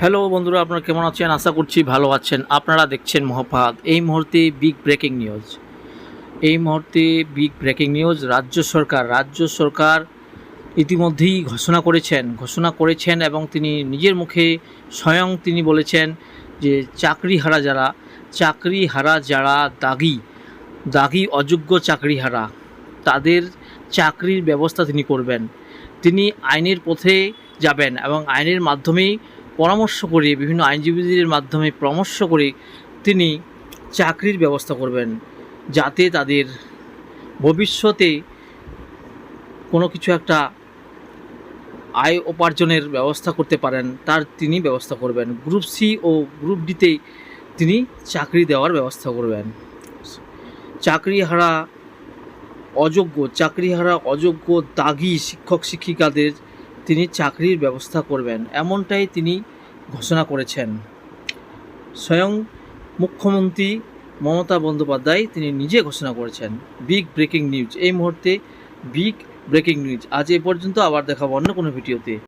Hello বন্ধুরা, আপনারা কেমন আছেন? আশা করছি ভালো আছেন। আপনারা দেখছেন মহাপাত এই মুহূর্তে বিগ ব্রেকিং নিউজ এই মুহূর্তে বিগ ব্রেকিং নিউজ রাজ্য সরকার। রাজ্য সরকার ইতিমধ্যেই ঘোষণা করেছেন। ঘোষণা করেছেন এবং তিনি নিজের মুখে স্বয়ং তিনি বলেছেন যে, চাকরিহারা যারা চাকরিহারা যারা দাগি দাগি, অযোগ্য চাকরিহারা, তাদের চাকরির ব্যবস্থা তিনি করবেন। তিনি আইনের পথে যাবেন এবং আইনের মাধ্যমেই পরামর্শ করে বিভিন্ন আইনজীবীদের মাধ্যমে পরামর্শ করে তিনি চাকরির ব্যবস্থা করবেন, যাতে তাদের ভবিষ্যতে কোনো কিছু একটা আয় উপার্জনের ব্যবস্থা করতে পারেন, তার তিনি ব্যবস্থা করবেন। গ্রুপ সি ও গ্রুপ ডিতে তিনি চাকরি দেওয়ার ব্যবস্থা করবেন। চাকরি হারা অযোগ্য, চাকরিহারা অযোগ্য দাগি শিক্ষক শিক্ষিকাদের তিনি চাকরির ব্যবস্থা করবেন, এমনটাই তিনি ঘোষণা করেছেন। স্বয়ং মুখ্যমন্ত্রী মমতা বন্দ্যোপাধ্যায় তিনি নিজে ঘোষণা করেছেন বিগ ব্রেকিং নিউজ এই মুহূর্তে বিগ ব্রেকিং নিউজ আজ এ পর্যন্ত আবার দেখাবো অন্য কোনো ভিডিওতে।